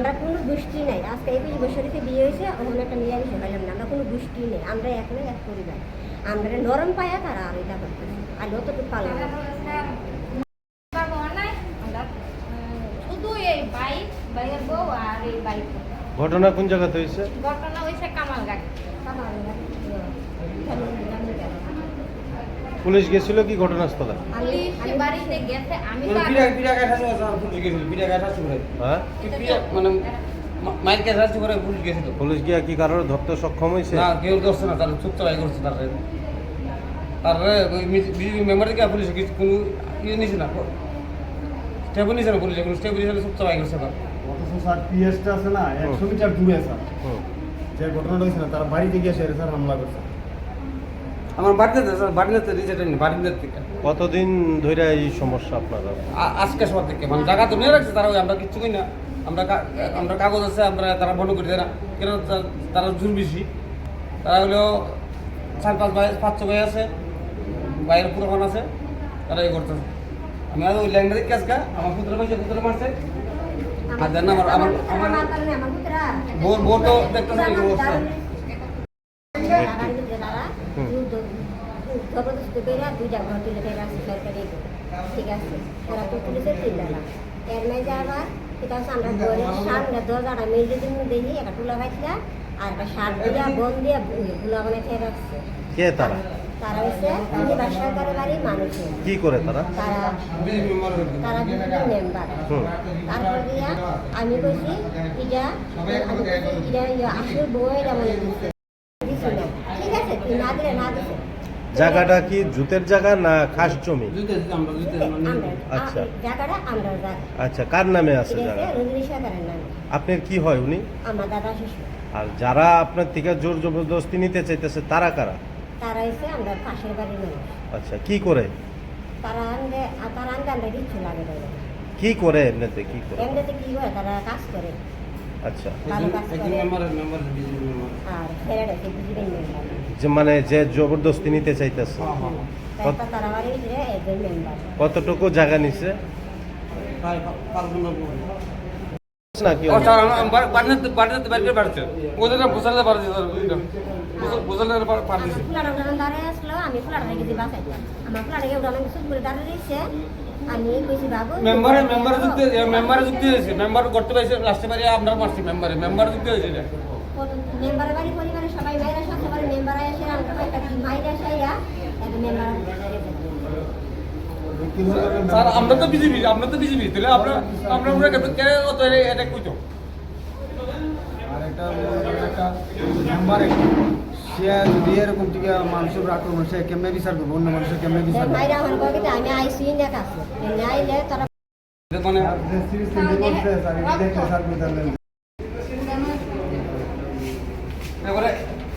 আমরা কোনো গোষ্ঠী নাই। আজকে একুশ বিয়ে হয়েছে ওখানে একটা না। আমরা কোনো গোষ্ঠী নেই। আমরা এক নয় এক পরিবার। আমরা নরম পায়া তারা আর এটা করতেছে। আর যতটুকু পালাম ঘটনা কোন জায়গাতে হয়েছে? ঘটনা হয়েছে কামালঘাট পুলিশ গেছিল কি ঘটনাস্থলে পুলিশ বাড়িতে গেছে আমি তো পিড়া পিড়া কাটা ছিল স্যার পুলিশ গেছিল পিড়া কাটা ছিল হ্যাঁ পিড়া মানে মাইল পুলিশ গেছিল পুলিশ গিয়া কি কারোর ধরতে সক্ষম হয়েছে না কেউ ধরছে না তার চুপ চালাই করছে তার। তারপরে বিজেপি মেম্বার থেকে পুলিশ কিছু কোনো ইয়ে নিছে না স্টেপ নিছে না পুলিশ কোনো স্টেপ নিছে না চুপ চালাই করছে তার। অথচ স্যার পিএসটা আছে না একশো মিটার দূরে স্যার। যে ঘটনাটা হয়েছে না তারা বাড়িতে গিয়ে সে স্যার হামলা করছে। আমার বাড়িতে বাড়িতে রিজেক্ট হয়নি বাড়িতে থেকে। কতদিন ধরে এই সমস্যা আপনারা? আজকে সবার থেকে মানে জায়গা তো নিয়ে রাখছে তারা ওই আমরা কিচ্ছু কই না। আমরা কা- আমরা কাগজ আছে আমরা তারা বন্ধ করে দেয় না। কেন তারা জোর বেশি। তারা হলো চার পাঁচ ভাই পাঁচ ছ ভাই আছে বাইরের পুরোখান আছে তারা এই করতেছে। আমি আর ওই ল্যাংটা দেখে আজকে আমার পুত্র পাইছে পুত্র মারছে। আর আমার আমার আমার বোর বোর তো দেখতেছে জবরদস্তি করে দুইটা ঘর তুলে ফেলে সরকারি ঠিক আছে? ওরা তো চিন্তা না। এর মেয়ে আবার এটা হচ্ছে আমরা ঘরের সামনে দরজাটা মেয়ে দিন দেখি একটা তুলা পাইছিলাম আর একটা শার্ট দিয়া বন দিয়ে গুলা বানাই খেয়ে রাখছে। কে তারা? তারা হচ্ছে পরিবার সরকারের বাড়ির মানুষের কি করে তারা? তারা মেম্বার তারা মেম্বার। তারপর দিয়া আমি কইছি এটা আমি কইছি এটা আসল বউ এটা দিচ্ছে দিছে না। ঠিক আছে তুই না দিলে না দিছে জায়গাটা কি জুতের জায়গা না খাস জমি? আচ্ছা। আচ্ছা কার নামে আছে জায়গা আপনার কি হয় উনি? আমার দাদা শিশু। আর যারা আপনার থেকে জোর জবরদস্তি নিতে চাইতেছে তারা কারা? তারা এসে আমরা পাশের বাড়ির আচ্ছা কি করে? তারা আনলে তারা আনলে আমরা কিচ্ছু লাগে কি করে এমনিতে কি করে? এমনিতে কি করে। তারা কাজ করে। আচ্ছা আর মেম্বার যে মানে যে জবরদস্তি নিতে চাইতেছে। একজন মেম্বার কতটুকু জায়গা নিছে? পরে পারছে পারছে পারছে মেম্বারে মেম্বারে যুক্তি মেম্বারে যুক্তি হয়েছে। মেম্বার করতে পারছে লাস্টে বাড়ি আমরা মারছি মেম্বারে। মেম্বার যুক্তি হয়েছে বাড়ি পরিবারের সবাই মাইরা সব বাড়ি মেম্বার এসে আমরা একটা মাইরা সাইরা একটা মেম্বার স্যার আমরা তো বিজেপি আমরা তো বিজেপি তাহলে আমরা আমরা আমরা কেন অত এটা কইতো আর একটা একটা নাম্বার সে যদি এরকম থেকে মানুষের আক্রমণ সে কেমনে বিচার করব? অন্য মানুষের কেমনে বিচার করব? মাইরা আমার কইতে আমি আইসি না কাছে। নাইলে তারা মানে আর যে সিরিজ তিনটে করছে স্যার এটা দেখলে স্যার বুঝতে এবারে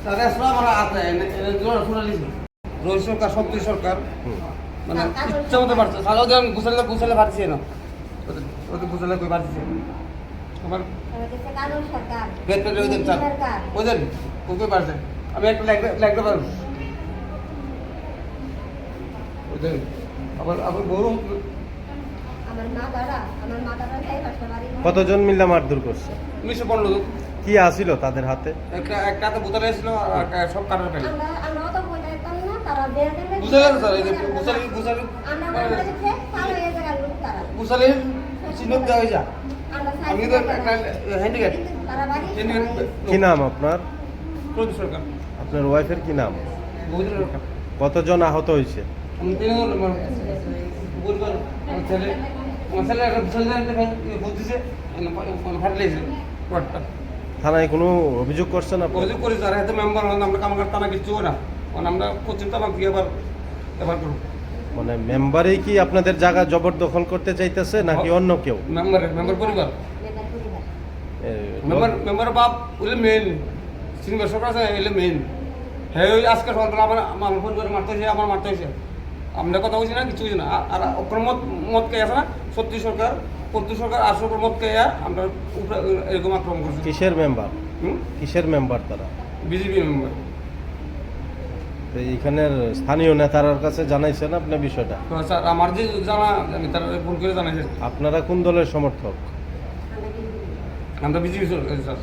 তাদের আসলে আমরা আছে শুনালিছি রোহিত সরকার শক্তি সরকার? মানে ইচ্ছা মতো পারছে গুছালে গুছালে পারছে না। ওদের ওদের গুছালে কই পারছে আমার ওদের ওদের ওকে পারছে আমি একটা লাগতে লাগতে পারব ওদের আবার আবার বড় আমার মা দাদা আমার মা দাদা তাই পাশে বাড়ি কতজন মিল্লা মারধর করছে? উনিশশো পনেরো কি আসিল তাদের হাতে? একটা একটা তো বোতলে এসেছিল আর সব কাটার পেলে। আমরা আমরা তো বলতাম না তারা বের দেবে বুঝালে স্যার এই যে বুঝালে বুঝালে আমরা বলে দিচ্ছে কালো হয়ে যাবে তারা। বুঝালে চিহ্ন দেওয়া হয়ে যা। আমি তো একটা হ্যান্ডিক্যাপ কি নাম আপনার? প্রদীপ সরকার। আপনার ওয়াইফের কি নাম? কতজন আহত হয়েছে? ছেলে ছেলে একটা ছেলে বুঝতেছে ফাটলেছে। পটটা থানায় কোনো অভিযোগ করছেন আপনি অভিযোগ করি স্যার এত মেম্বার হন আমরা কাম করতাম না কিছু না। কারণ আমরা তামাক দিয়ে এবার এবার করব। মানে মেম্বারেই কি আপনাদের জায়গা জবরদখল করতে চাইতেছে নাকি অন্য কেউ? মেম্বার মেম্বার পরিবার। মেম্বার মেম্বার বাপ ওইলে মেন সিনিয়র সরকার আছে এলে মেন হ্যাঁ ওই আজকে সকাল আমার আমার পরিবার মারতে হয়েছে আমার মারতে হয়েছে। আমরা কথা বলছি না কিছু না। আর- আর অপর মত মত কে আছে না? সত্যি সরকার পদ্ম সরকার আর সরকার মত কে আমরা উপরে এরকম আক্রমণ করছি। কিসের মেম্বার? হুম? কিসের মেম্বার তারা? BJP member. তো এইখানের স্থানীয় নেতার কাছে জানাইছেন আপনি বিষয়টা? স্যার আমার যে জানা আমি তারা ফোন করে জানাইছি। আপনারা কোন দলের সমর্থক? আমরা কি আমরা বিজেপি স্যার